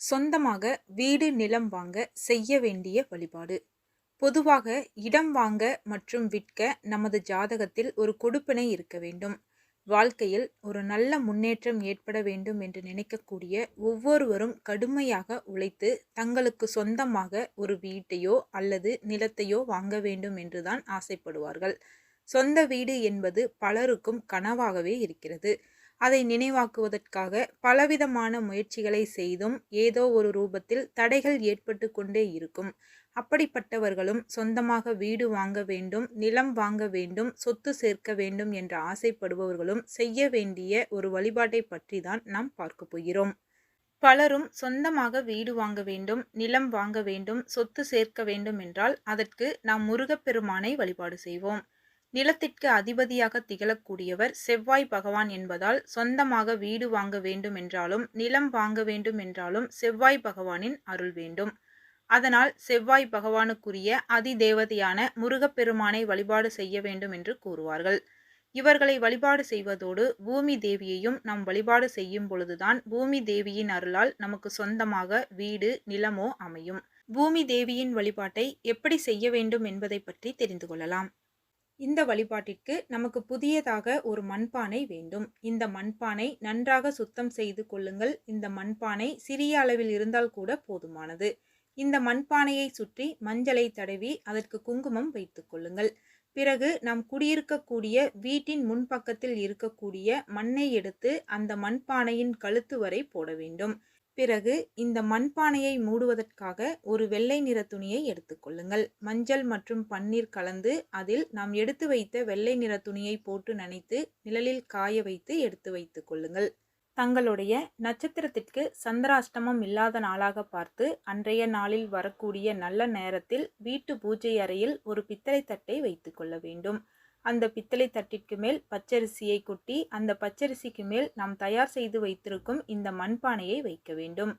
சொந்தமாக வீடு நிலம் வாங்க செய்ய வேண்டிய வழிபாடு. பொதுவாக இடம் வாங்க மற்றும் விற்க நமது ஜாதகத்தில் ஒரு கொடுப்பினை இருக்க வேண்டும். வாழ்க்கையில் ஒரு நல்ல முன்னேற்றம் ஏற்பட வேண்டும் என்று நினைக்கக்கூடிய ஒவ்வொருவரும் கடுமையாக உழைத்து தங்களுக்கு சொந்தமாக ஒரு வீட்டையோ அல்லது நிலத்தையோ வாங்க வேண்டும் என்றுதான் ஆசைப்படுவார்கள். சொந்த வீடு என்பது பலருக்கும் கனவாகவே இருக்கிறது. அதை நினைவாக்குவதற்காக பலவிதமான முயற்சிகளை செய்தும் ஏதோ ஒரு ரூபத்தில் தடைகள் ஏற்பட்டு கொண்டே இருக்கும். அப்படிப்பட்டவர்களும் சொந்தமாக வீடு வாங்க வேண்டும் நிலம் வாங்க வேண்டும் சொத்து சேர்க்க வேண்டும் என்று ஆசைப்படுபவர்களும் செய்ய வேண்டிய ஒரு வழிபாட்டை பற்றி தான் நாம் பார்க்க போகிறோம். பலரும் சொந்தமாக வீடு வாங்க வேண்டும் நிலம் வாங்க வேண்டும் சொத்து சேர்க்க வேண்டும் என்றால் அதற்கு நாம் முருகப்பெருமானை வழிபாடு செய்வோம். நிலத்திற்கு அதிபதியாக திகழக்கூடியவர் செவ்வாய் பகவான் என்பதால் சொந்தமாக வீடு வாங்க வேண்டும் என்றாலும் நிலம் வாங்க வேண்டும் என்றாலும் செவ்வாய் பகவானின் அருள் வேண்டும். அதனால் செவ்வாய் பகவானுக்குரிய அதிதேவதையான முருகப்பெருமானை வழிபாடு செய்ய வேண்டும் என்று கூறுவார்கள். இவர்களை வழிபாடு செய்வதோடு பூமி தேவியையும் நாம் வழிபாடு செய்யும் பொழுதுதான் பூமி தேவியின் அருளால் நமக்கு சொந்தமாக வீடு நிலமோ அமையும். பூமி தேவியின் வழிபாட்டை எப்படி செய்ய வேண்டும் என்பதை பற்றி தெரிந்து கொள்ளலாம். இந்த வழிபாட்டிற்கு நமக்கு புதியதாக ஒரு மண்பானை வேண்டும். இந்த மண்பானை நன்றாக சுத்தம் செய்து கொள்ளுங்கள். இந்த மண்பானை சிறிய அளவில் இருந்தால் கூட போதுமானது. இந்த மண்பானையை சுற்றி மஞ்சளை தடவி அதற்கு குங்குமம் வைத்துக் கொள்ளுங்கள். பிறகு நாம் குடியிருக்கக்கூடிய வீட்டின் முன்பக்கத்தில் இருக்கக்கூடிய மண்ணை எடுத்து அந்த மண்பானையின் கழுத்து வரை போட வேண்டும். பிறகு இந்த மண்பானையை மூடுவதற்காக ஒரு வெள்ளை நிற துணியை எடுத்துக்கொள்ளுங்கள் மஞ்சள் மற்றும் பன்னீர் கலந்து அதில் நாம் எடுத்து வைத்த வெள்ளை நிற துணியை போட்டு நனைத்து நிழலில் காய வைத்து எடுத்து வைத்துக் கொள்ளுங்கள். தங்களுடைய நட்சத்திரத்திற்கு சந்திராஷ்டமம் இல்லாத நாளாக பார்த்து அன்றைய நாளில் வரக்கூடிய நல்ல நேரத்தில் வீட்டு பூஜை அறையில் ஒரு பித்தளை தட்டை வைத்து கொள்ள வேண்டும். அந்த பித்தளை தட்டிற்கு மேல் பச்சரிசியை கொட்டி அந்த பச்சரிசிக்கு மேல் நாம் தயார் செய்து வைத்திருக்கும் இந்த மண்பானையை வைக்க வேண்டும்.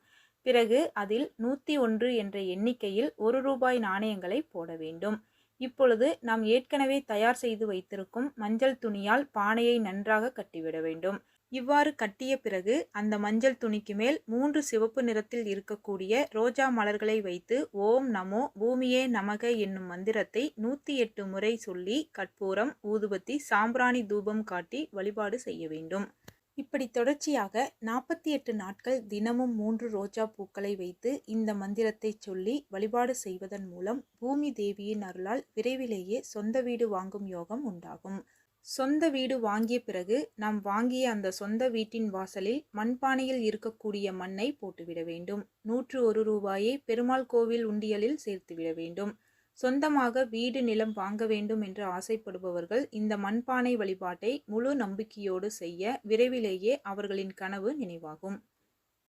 பிறகு அதில் நூற்றி ஒன்று என்ற எண்ணிக்கையில் ஒரு ரூபாய் நாணயங்களை போட வேண்டும். இப்பொழுது நாம் ஏற்கனவே தயார் செய்து வைத்திருக்கும் மஞ்சள் துணியால் பானையை நன்றாக கட்டிவிட வேண்டும். இவ்வாறு கட்டிய பிறகு அந்த மஞ்சள் துணிக்கு மேல் மூன்று சிவப்பு நிறத்தில் இருக்கக்கூடிய ரோஜா மலர்களை வைத்து ஓம் நமோ பூமியே நமக என்னும் மந்திரத்தை நூற்றி எட்டு முறை சொல்லி கற்பூரம் ஊதுபத்தி சாம்பிராணி தூபம் காட்டி வழிபாடு செய்ய வேண்டும். இப்படி தொடர்ச்சியாக நாற்பத்தி எட்டு நாட்கள் தினமும் மூன்று ரோஜா பூக்களை வைத்து இந்த மந்திரத்தை சொல்லி வழிபாடு செய்வதன் மூலம் பூமி தேவியின் அருளால் விரைவிலேயே சொந்த வீடு வாங்கும் யோகம் உண்டாகும். சொந்த வீடு வாங்கிய பிறகு நாம் வாங்கிய அந்த சொந்த வீட்டின் வாசலில் மண்பானையில் இருக்கக்கூடிய மண்ணை போட்டுவிட வேண்டும். நூற்று ஒரு ரூபாயை பெருமாள் கோவில் உண்டியலில் சேர்த்துவிட வேண்டும். சொந்தமாக வீடு நிலம் வாங்க வேண்டும் என்று ஆசைப்படுபவர்கள் இந்த மண்பானை வழிபாட்டை முழு நம்பிக்கையோடு செய்ய விரைவிலேயே அவர்களின் கனவு நினைவாகும்.